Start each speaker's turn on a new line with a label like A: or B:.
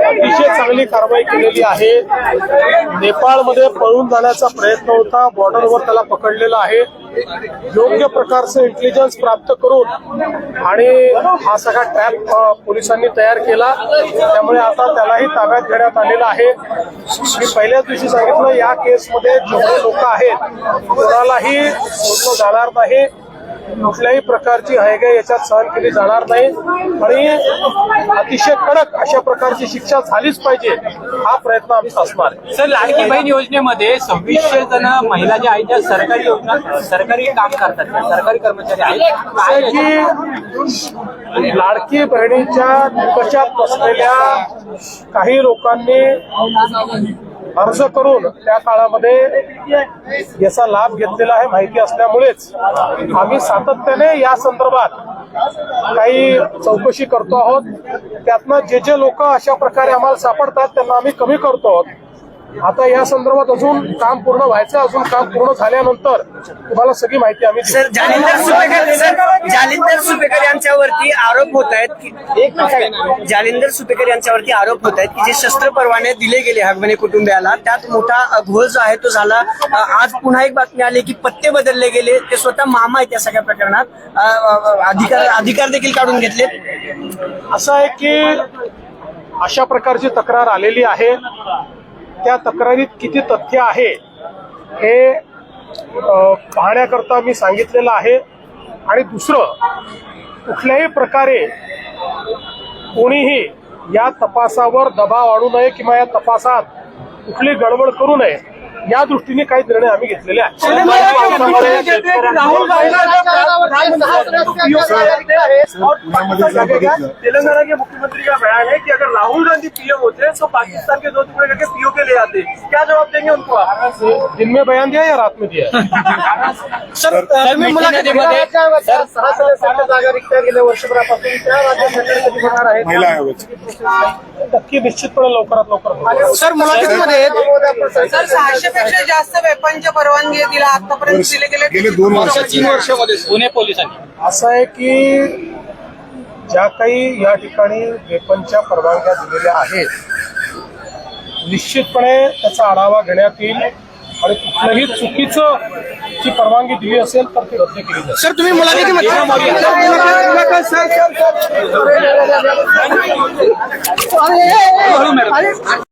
A: अतिशय चांगली कारवाई केलेली आहे. नेपाळमध्ये पळून जाण्याचा प्रयत्न होता. बॉर्डरवर त्याला पकडलेला आहे. योग्य प्रकारचं इंटेलिजन्स प्राप्त करून आणि हा सगळा ट्रॅप पोलिसांनी तयार केला. त्यामुळे आता त्यालाही ताब्यात घेण्यात आलेला आहे. मी पहिल्याच दिवशी सांगितलं या केसमध्ये जेवढे लोक आहेत कोणालाही सोडलं जाणार नाही. कुठल्याही प्रकारची हयगय याच्यात सहन केली जाणार नाही. आणि अतिशय कडक अशा प्रकारची शिक्षा झालीच पाहिजे हा प्रयत्न आमचा असणार
B: सर लाडकी बहीण योजनेमध्ये सव्वीसशे जण महिला ज्या आहेत त्या सरकारी योजना सरकारी काम करतात. सरकारी कर्मचारी आहेत.
A: की लाडकी बहिणीच्या निकषात बसलेल्या काही लोकांनी अर्ज करून त्या काळामध्ये याचा लाभ घेतलेला आहे माहिती असल्यामुळेच आम्ही सातत्याने या संदर्भात काही चौकशी करतो आहोत. त्यातनं जे जे लोक अशा प्रकारे आम्हाला सापडतात त्यांना आम्ही कमी करतो आहोत. आता या संदर्भात अजून काम पूर्ण व्हायचं अजून काम पूर्ण झाल्यानंतर तुम्हाला सगळी माहिती आम्ही देऊ.
C: सर जालिंदर सुपेकर सर जालिंदर सुपेकर यांच्यावरती आरोप होत आहेत की एक जालिंदर सुपेकर यांच्यावरती आरोप होत आहेत की जे शस्त्र परवाने दिले गेले हगवणे कुटुंबियाला त्यात मोठा घोळ जो आहे तो झाला. आज पुन्हा एक बातमी आली की पत्ते बदलले गेले. ते स्वतः मामा आहेत या सगळ्या प्रकरणात. अधिकार अधिकार देखील काढून घेतले.
A: असं आहे की अशा प्रकारची तक्रार आलेली आहे. त्या तक्रारीत किती तथ्य आहे हे पाहण्याकरता मी सांगितलेलं आहे. आणि दुसरं कुठल्याही प्रकारे कोणीही या तपासावर दबाव आणू नये किंवा या तपासात कुठली गडबड करू नये या दृष्टीने काही निर्णय आम्ही घेतलेले आहेत.
D: तेलंगाना के मुख्यमंत्री का बयान है कि अगर राहुल गांधी पीएम होते तो पाकिस्तान के दो टुकड़े करके पीओ के ले जाते क्या जवाब देंगे उनको आप?
A: दिन में बयान दिया या रात में दिया
D: सहा सदस्यांच्या जागा रिक्त गेल्या वर्षभरापासून. त्या राज्यात कधी होणार आहेत.
A: नक्की निश्चितपणे लवकरात लवकर.
B: सर मुलाखतीमध्ये
E: सर सहाशे पेक्षा जास्त वेपनच्या परवानगी दिला. आतापर्यंत दिले गेले
F: गेले दोन वर्ष
B: तीन वर्षामध्ये पुणे पोलिसांनी.
A: असं आहे की ज्या काही या ठिकाणी वेपनच्या परवानग्या दिलेल्या आहेत निश्चितपणे त्याचा आढावा घेण्यात येईल आणि कुठलंही चुकीचं ची परवानगी दिली असेल तर ती रद्द केली जाईल.
B: सर तुम्ही मुलाखतीमध्ये ¡Vale! ¡Vale! ¡Vale!